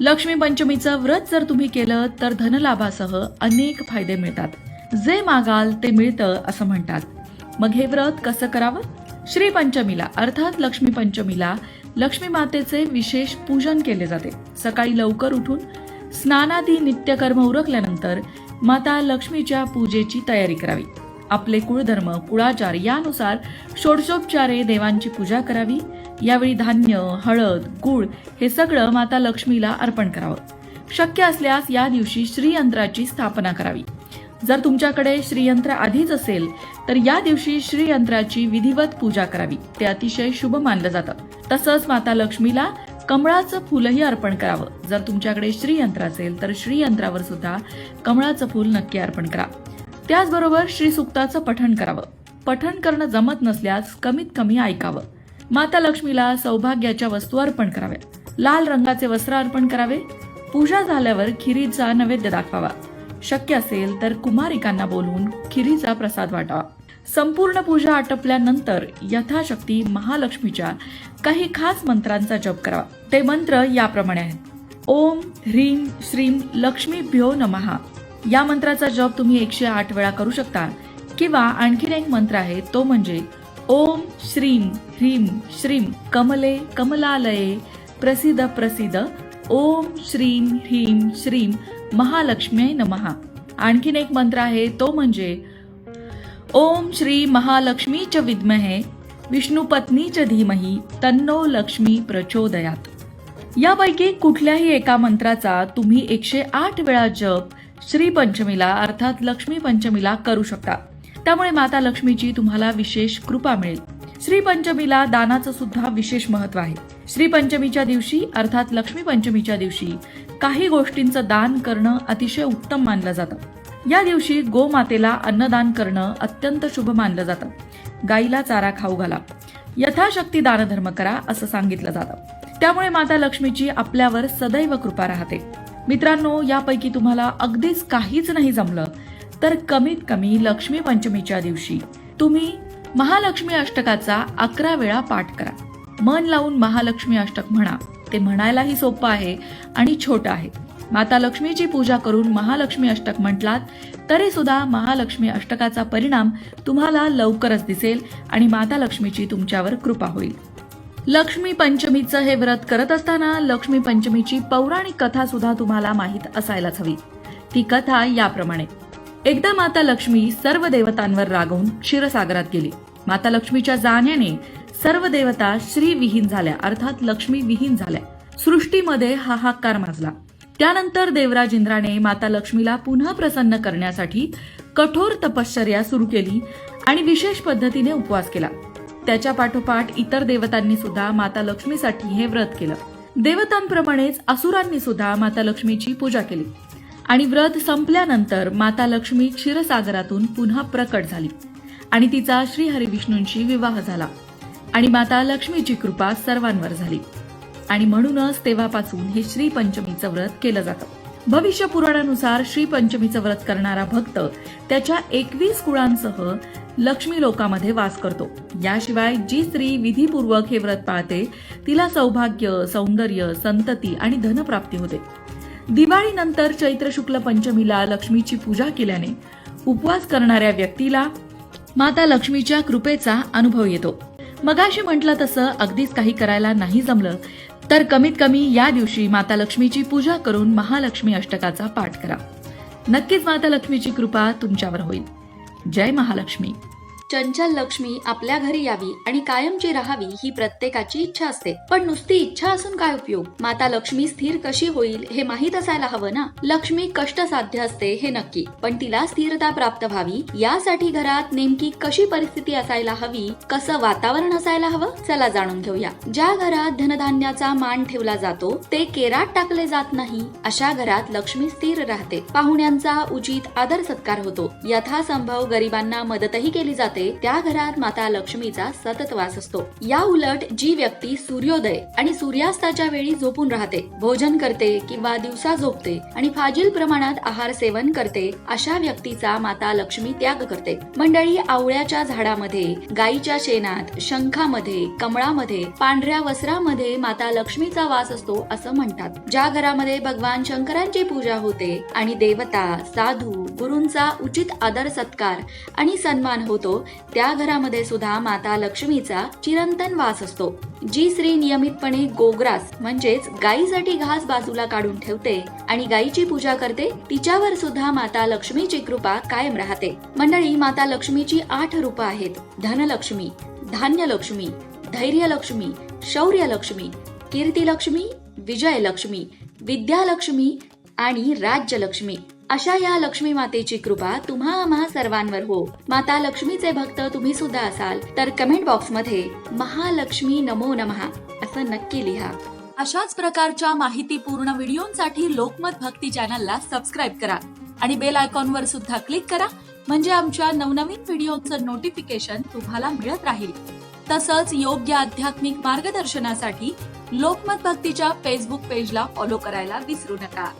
लक्ष्मी पंचमीचं व्रत जर तुम्ही केलं तर धनलाभासह अनेक फायदे मिळतात. जे मागाल ते मिळतं असं म्हणतात. मग हे व्रत कसं करावं? श्री पंचमीला अर्थात लक्ष्मी पंचमीला लक्ष्मी मातेचे विशेष पूजन केले जाते. सकाळी लवकर उठून स्नानादी नित्यकर्म उरकल्यानंतर माता लक्ष्मीच्या पूजेची तयारी करावी. आपले कुळधर्म कुळाचार यानुसार षोडशोपचारे देवांची पूजा करावी. यावेळी धान्य हळद गुळ हे सगळं माता लक्ष्मीला अर्पण करावं. शक्य असल्यास या दिवशी श्रीयंत्राची स्थापना करावी. जर तुमच्याकडे श्रीयंत्र आधीच असेल तर या दिवशी श्रीयंत्राची विधिवत पूजा करावी. ते अतिशय शुभ मानलं जातं. तसंच माता लक्ष्मीला कमळाचं फुलही अर्पण करावं. जर तुमच्याकडे श्रीयंत्र असेल तर श्रीयंत्रावर सुद्धा कमळाचं फूल नक्की अर्पण करा. त्याचबरोबर श्री सुक्ताचं पठण करावं. पठण करणं जमत नसल्यास कमीत कमी ऐकावं. माता लक्ष्मीला सौभाग्याच्या वस्तू अर्पण कराव्या. लाल रंगाचे वस्त्र अर्पण करावे. पूजा झाल्यावर खिरीचा नैवेद्य दाखवावा. शक्य असेल तर कुमारिकांना बोलवून खिरीचा प्रसाद वाटावा. संपूर्ण पूजा आटपल्यानंतर यथाशक्ती महालक्ष्मीच्या काही खास मंत्रांचा जप करावा. ते मंत्र याप्रमाणे आहेत. ओम ह्रीम श्रीम लक्ष्मीभ्यो नमहा या मंत्राचा जप तुम्ही एकशे आठ वेळा करू शकता. किंवा आणखीन एक मंत्र आहे तो म्हणजे ओम श्रीम ह्रीम श्रीम कमले कमलालये प्रसिद्ध प्रसिद्ध ओम श्रीम ह्रीम श्रीम महालक्ष्मी नमहा आणखीन एक मंत्र आहे तो म्हणजे ओम श्री महालक्ष्मी च विद्महे विष्णुपत्नी च धीमही तन्नो लक्ष्मी प्रचोदयात. यापैकी कुठल्याही एका मंत्राचा तुम्ही एकशे आठ वेळा जप श्री पंचमीला अर्थात लक्ष्मी पंचमीला करू शकता. त्यामुळे माता लक्ष्मीची तुम्हाला विशेष कृपा मिळेल. श्री पंचमीला दानाचं सुद्धा विशेष महत्त्व आहे. श्री पंचमीच्या दिवशी अर्थात लक्ष्मी पंचमीच्या दिवशी काही गोष्टींचं दान करणं अतिशय उत्तम मानलं जातं. या दिवशी गोमातेला अन्नदान करणं अत्यंत शुभ मानलं जातं. गाईला चारा खाऊ घाला. यथाशक्ती दानधर्म करा असं सांगितलं जातं. त्यामुळे माता लक्ष्मीची आपल्यावर सदैव कृपा राहते. मित्रांनो यापैकी तुम्हाला अगदीच काहीच नाही जमलं तर कमीत कमी लक्ष्मी पंचमीच्या दिवशी तुम्ही महालक्ष्मी अष्टकाचा अकरा वेळा पाठ करा. मन लावून महालक्ष्मी अष्टक म्हणा. ते म्हणायलाही सोपं आहे आणि छोटं आहे. माता लक्ष्मीची पूजा करून महालक्ष्मी अष्टक म्हटलात तरी सुद्धा महालक्ष्मी अष्टकाचा परिणाम तुम्हाला लवकरच दिसेल आणि माता लक्ष्मीची तुमच्यावर कृपा होईल. लक्ष्मी पंचमीचं हे व्रत करत असताना लक्ष्मी पंचमीची पौराणिक कथा सुद्धा तुम्हाला माहीत असायलाच हवी. ती कथा याप्रमाणे. एकदा माता लक्ष्मी सर्व देवतांवर रागवून क्षीरसागरात गेली. माता लक्ष्मीच्या जाण्याने सर्व देवता श्रीविहीन झाल्या अर्थात लक्ष्मी विहीन झाल्या. सृष्टीमध्ये हाहाकार माजला. त्यानंतर देवराज इंद्राने माता लक्ष्मीला पुन्हा प्रसन्न करण्यासाठी कठोर तपश्चर्या सुरू केली आणि विशेष पद्धतीने उपवास केला. त्याच्या पाठोपाठ इतर देवतांनी सुद्धा माता लक्ष्मीसाठी हे व्रत केलं. देवतांप्रमाणेच असुरांनी सुद्धा माता लक्ष्मीची पूजा केली. आणि व्रत संपल्यानंतर माता लक्ष्मी क्षीरसागरातून पुन्हा प्रकट झाली. आणि तिचा श्रीहरिविष्णूंशी विवाह झाला. आणि माता लक्ष्मीची कृपा सर्वांवर झाली. आणि म्हणूनच तेव्हापासून हे श्री पंचमीचं व्रत केलं जातं. भविष्य पुराणानुसार श्री पंचमीचं व्रत करणारा भक्त त्याच्या एकवीस कुळांसह लक्ष्मी लोकामध्ये वास करतो. याशिवाय जी स्त्री विधीपूर्वक हे व्रत पाळते तिला सौभाग्य सौंदर्य संतती आणि धनप्राप्ती होते. दिवाळीनंतर चैत्र शुक्ल पंचमीला लक्ष्मीची पूजा केल्याने उपवास करणाऱ्या व्यक्तीला माता लक्ष्मीच्या कृपेचा अनुभव येतो. मगाशी म्हटलं तसं अगदीच काही करायला नाही जमलं तर कमीत कमी या दिवशी माता लक्ष्मीची पूजा करून महालक्ष्मी अष्टकाचा पाठ करा. नक्कीच माता लक्ष्मीची कृपा तुमच्यावर होईल. जय महालक्ष्मी चंचल लक्ष्मी आपल्या घरी यावी आणि कायमची राहावी ही प्रत्येकाची इच्छा असते. पण नुसती इच्छा असून काय उपयोग? माता लक्ष्मी स्थिर कशी होईल हे माहीत असायला हवं ना? लक्ष्मी कष्ट साध्य असते हे नक्की. पण तिला स्थिरता प्राप्त व्हावी यासाठी घरात नेमकी कशी परिस्थिती असायला हवी कसं वातावरण असायला हवं? चला जाणून घेऊया. ज्या घरात धनधान्याचा मान ठेवला जातो ते केरात टाकले जात नाही अशा घरात लक्ष्मी स्थिर राहते. पाहुण्यांचा उचित आदर सत्कार होतो. यथासंभव गरिबांना मदतही केली जाते. जाते त्या घरात माता लक्ष्मीचा सतत वास असतो. या उलट जी व्यक्ती सूर्योदय आणि सूर्यास्ताच्या वेळी झोपून राहते भोजन करते किंवा दिवसा झोपते आणि फाजील प्रमाणात आहार सेवन करते अशा व्यक्तीचा माता लक्ष्मी त्याग करते. मंडळी आवळ्याच्या झाडामध्ये गाईच्या शेणात शंखामध्ये कमळामध्ये पांढऱ्या वस्त्रामध्ये माता लक्ष्मीचा वास असतो असं म्हणतात. ज्या घरामध्ये भगवान शंकरांची पूजा होते आणि देवता साधू गुरूंचा उचित आदर सत्कार आणि सन्मान होतो त्या घरामध्ये सुद्धा माता लक्ष्मीचा चिरंतन वास असतो. जी स्त्री नियमितपणे गोग्रास म्हणजेच गायीसाठी घास बाजूला काढून ठेवते आणि गायीची पूजा करते तिच्यावर सुद्धा माता लक्ष्मीची कृपा कायम राहते. मंडळी माता लक्ष्मीची आठ रूपं आहेत. धनलक्ष्मी धान्यलक्ष्मी धैर्यलक्ष्मी शौर्यलक्ष्मी विजय विजयलक्ष्मी विद्यालक्ष्मी आणि राज्यलक्ष्मी. अशा या लक्ष्मी मातेची कृपा तुम्हा आम्हा सर्वांवर हो. माता लक्ष्मीचे भक्त तुम्ही सुद्धा असाल तर कमेंट बॉक्समध्ये महालक्ष्मी नमो नमहा असं नक्की लिहा. अशाच प्रकारच्या माहितीपूर्ण व्हिडिओंसाठी लोकमत भक्ती चॅनलला सबस्क्राईब करा आणि बेल आयकॉनवर सुद्धा क्लिक करा म्हणजे आमच्या नवनवीन व्हिडिओचं नोटिफिकेशन तुम्हाला मिळत राहील. तसंच योग्य आध्यात्मिक मार्गदर्शनासाठी लोकमत भक्तीच्या फेसबुक पेजला फॉलो करायला विसरू नका.